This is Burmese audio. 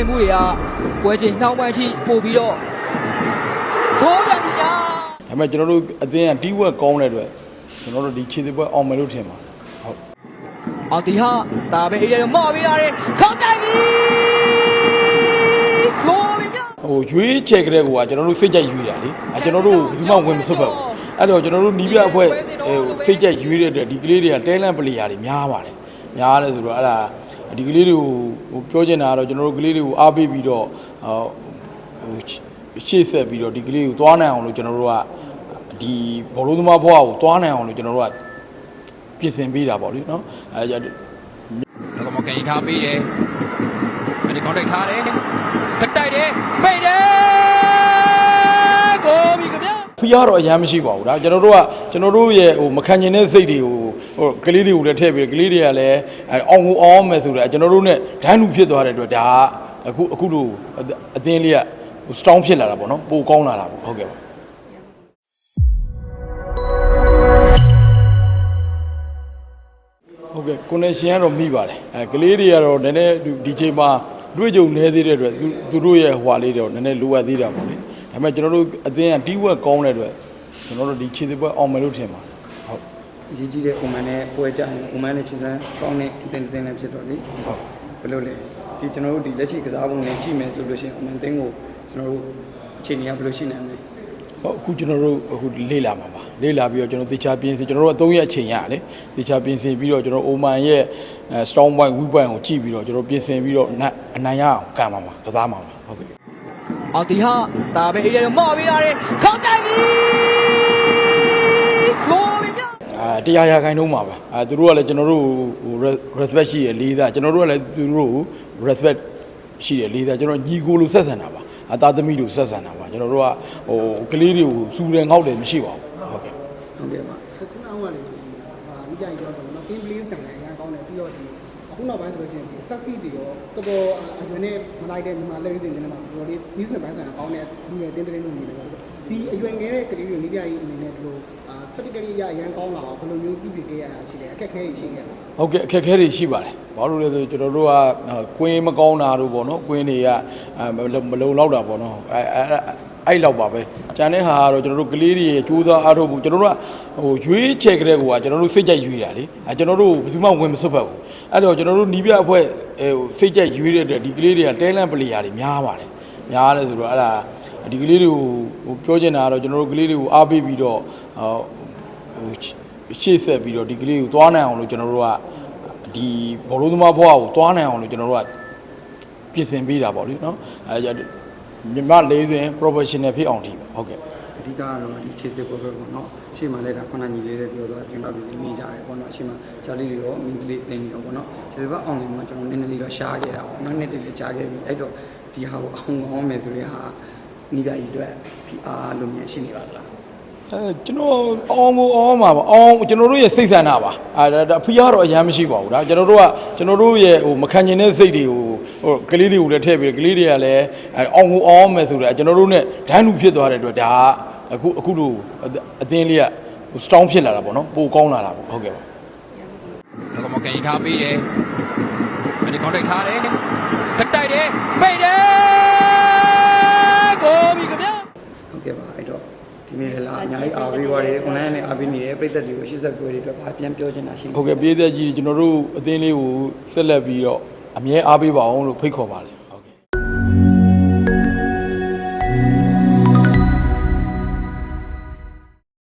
င်မှုတွေကပွဲချိန်နှောင်းပိုင်းအထိပို့ပြီးတော့ထိုးပြန်ပြီညာဒါပေမဲ့ကျွန်တော်တို့အသင်းကတီးဝက်ကောင်းတဲ့အတွက်ကျွန်တော်တို့ဒီခြေသေးပွဲအောင်မယ်လို့ထင်ပါတယ်ဟုတ်အောင်တီဟာဒါပဲအေးရမော့ပြီးလာတယ်ခေါက်တိုက်ပြီထိုးပြီညာဟိုရွေးချယ်ကြတဲ့ကွာကျွန်တော်တို့စိတ်ကြိုက်ရွေးတာလေအဲကျွန်တော်တို့ဘူးမှဝင်မစွတ်ပါဘူးအဲ့တော့ကျွန်တော်တို့နီးပြအဖွဲ့ဟိုစိတ်ကြိုက်ရွေးတဲ့အတွက်ဒီကလေးတွေကတဲလန့်ပလေယာတွေများပါတယ်များတယ်ဆိုတော့အဲ့ဒါ ဒီကလေးတွေကိုဟိုပြောချင်တာကတော့ကျွန်တော်တို့ကလေးတွေကိုအားပေးပြီးတော့ဟိုရှေ့ဆက်ပြီးတော့ဒီကလေးကိုသွားနိုင်အောင်လို့ကျွန်တော်တို့ကဒီဘောလုံးသမားဘဝကိုသွားနိုင်အောင်လို့ကျွန်တော်တို့ကပြင်ဆင်ပေးတာပေါ့လေနော်အဲကြလောကမကန်ထားပေးတယ်အဲ့ဒီ contact ထားတယ်တက်တိုက်တယ်ပိတ်တယ်ကိုပြီခင်ဗျာ ဖီးရတော့အရမ်းမရှိပါဘူးဒါကျွန်တော်တို့ကကျွန်တော်တို့ရဲ့ဟိုမခံကျင်တဲ့စိတ်တွေကိုဟိုကလေးတွေကိုလည်းထည့်ပြီးကလေးတွေကလည်းအဲအောင်ကိုအောင်မယ်ဆိုတော့ကျွန်တော်တို့ ਨੇ ဒန်းလူဖြစ်သွားတဲ့အတွက်ဒါကအခုအခုလိုအသအသင်းလေးကဟို strong ဖြစ်လာတာပေါ့နော်ပိုကောင်းလာတာပေါ့ဟုတ်ကဲ့ပါဟုတ်ကဲ့ connection ကတော့မိပါတယ်အဲကလေးတွေကတော့နည်းနည်းဒီချိန်မှာတွေ့ကြုံနေသေးတဲ့အတွက်သူသူတို့ရဲ့ဟွာလေးတော့နည်းနည်းလိုအပ်သေးတာပေါ့လေ ဒါပေမဲ့ကျွန်တော်တို့အသင်းကတီးဝက်ကောင်းတဲ့အတွက်ကျွန်တော်တို့ဒီခြေသေးပွဲအောင်မယ်လို့ထင်ပါတယ်ဟုတ်အရေးကြီးတဲ့ woman နဲ့ပွဲကြရင် woman နဲ့ချင်းစမ်းကောင်းတဲ့အတင်းတင်းနဲ့ဖြစ်တော့လေဟုတ်ဘယ်လိုလဲဒီကျွန်တော်တို့ဒီလက်ရှိကစားပုံနဲ့ကြည့်မယ်ဆိုလို့ရှိရင် woman တင်းကိုကျွန်တော်တို့အခြေအနေကဘယ်လိုရှိနိုင်မလဲဟုတ်အခုကျွန်တော်တို့အခုလေ့လာမှာပါလေ့လာပြီးတော့ကျွန်တော်တေချာပြင်ဆင်ကျွန်တော်တို့က3ရက်အချိန်ရလေတေချာပြင်ဆင်ပြီးတော့ကျွန်တော်အိုမန်ရဲ့အဲ strong point weak point ကိုကြည့်ပြီးတော့ကျွန်တော်ပြင်ဆင်ပြီးတော့နတ်အနိုင်ရအောင်ကန်ပါမှာကစားမှာပါဟုတ်ကဲ့ အောင်တီဟာဒါပဲအေးရမော့ပြီးလာတယ်ခေါက်တိုက်ပြီထိုးပြီညာအာတရားရာခိုင်နှုန်းမှာပါအာသူတို့ကလည်းကျွန်တော်တို့ဟို respect ရှိရလေးစားကျွန်တော်တို့ကလည်းသူတို့ကို respect ရှိရလေးစားကျွန်တော်ညီကိုလိုဆက်ဆံတာပါအသားသမီးလိုဆက်ဆံတာပါကျွန်တော်တို့ကဟိုကလေးတွေကိုစူတယ်ငေါက်တယ်မရှိပါဘူးဟုတ်ကဲ့ဟုတ်ကဲ့ပါခုနကလည်းဟာမိကြရောတော့နော် game play တိုင်လည်းအများကောင်းတယ်ပြီးတော့ဒီအ ခုနောက်ပိုင်းဆိုလို့ရှိရင်ဒီ set feed တွေရောတော်တော်အရွယ်နဲ့မလိုက်တဲ့မြန်မာလက်ရည်စင်တွေမှာတော်တော်လေးနီးစင်ပိုင်းဆိုင်ကောင်းတဲ့လူငယ်တင်းတင်းလို့နေတယ်ပေါ့ဒီအရွယ်ငယ်တဲ့ကလေးတွေမိကြကြီးအနေနဲ့ဒီလိုအာ practically ရအရန်ကောင်းလာအောင်ဘယ်လိုမျိုးပြုပြင်ခဲ့ရတာရှိလဲအခက်အခဲတွေရှိခဲ့တယ်ဟုတ်ကဲ့အခက်အခဲတွေရှိပါတယ်ဘာလို့လဲဆိုကျွန်တော်တို့ကကွင်းမကောင်းတာတို့ပေါ့နော်ကွင်းတွေကမလုံလောက်တာပေါ့နော်အဲအဲ့လောက်ပါပဲကြံတဲ့ဟာကတော့ကျွန်တော်တို့ကလေးတွေရဲ့ကြိုးစားအားထုတ်မှုကျွန်တော်တို့ကဟိုရွေးချယ်ကြတဲ့ကွာကျွန်တော်တို့စိတ်ကြိုက်ရွေးတာလေအဲကျွန်တော်တို့ဘယ်သူမှဝင်မစွတ်ဖက်ဘူး အဲ့တော့ကျွန်တော်တို့နီးပြအဖွဲ့ဟိုစိတ်ကြိုက်ရွေးတဲ့အတွက်ဒီကလေးတွေကတဲလန့်ပလေယာတွေများပါတယ်များတယ်ဆိုတော့အဲ့ဒါဒီကလေးတွေကိုဟိုပြောချင်တာကတော့ကျွန်တော်တို့ကလေးတွေကိုအားပေးပြီးတော့ဟိုဟိုရှေ့ဆက်ပြီးတော့ဒီကလေးကိုသွားနိုင်အောင်လို့ကျွန်တော်တို့ကဒီဘောလုံးသမားဘဝကိုသွားနိုင်အောင်လို့ကျွန်တော်တို့ကပြင်ဆင်ပေးတာပေါ့လေနော်အဲကြမြမလေးစဉ် professional ဖြစ်အောင်ဒီပါဟုတ်ကဲ့ အဓိကကတော့ဒီခြေစစ်ပွဲပဲပေါ့နော်ရှေ့မှာလည်းဒါခုနညီလေးတွေပြောသွားတင်တော့ဒီနေကြတယ်ပေါ့နော်ရှေ့မှာရှားလေးတွေရောမင်းကလေးတင်းနေရောပေါ့နော်ခြေစစ်ပွဲအောင်နေမှာကျွန်တော်နည်းနည်းလေးတော့ရှားခဲ့တာပေါ့နော်နှစ်တည်းလေးရှားခဲ့ပြီအဲ့တော့ဒီဟာကိုအောင်အောင်မယ်ဆိုရင်ဟာနိဒာကြီးအတွက်ဖိအားလို့မြန်ရှိနေပါလား အဲကျွန်တော်အောင်ကိုအောင်မှာပါအောင်ကျွန်တော်တို့ရဲ့စိတ်ဆန္ဒပါအဲဒါအဖေကတော့အရမ်းမရှိပါဘူးဒါကျွန်တော်တို့ကကျွန်တော်တို့ရဲ့ဟိုမခံကျင်တဲ့စိတ်တွေကိုဟိုကလေးတွေကိုလည်းထည့်ပြီးကလေးတွေကလည်းအောင်ကိုအောင်မယ်ဆိုတော့ကျွန်တော်တို့ ਨੇ ဒန်းလူဖြစ်သွားတဲ့အတွက်ဒါကအခုအခုလိုအသင်းလေးက strong ဖြစ်လာတာပေါ့နော်ပိုကောင်းလာတာပေါ့ဟုတ်ကဲ့ပါလောကမကန်ထားပေးတယ်အဲ့ဒီ contact ထားတယ်တက်တိုက်တယ်ပိတ်တယ် ဒီနေ့လည်းအများကြီးအားပေးပါတယ် online နဲ့အားပေးနေတဲ့ပြည်သက်တွေကို80ပွဲတွေအတွက်ဘာပြန်ပြောချင်တာရှိလဲ ဟုတ်ကဲ့ပြည်သက်ကြီးကျွန်တော်တို့အသင်းလေးကိုဆက်လက်ပြီးတော့အမြဲအားပေးပါအောင်လို့ဖိတ်ခေါ်ပါတယ်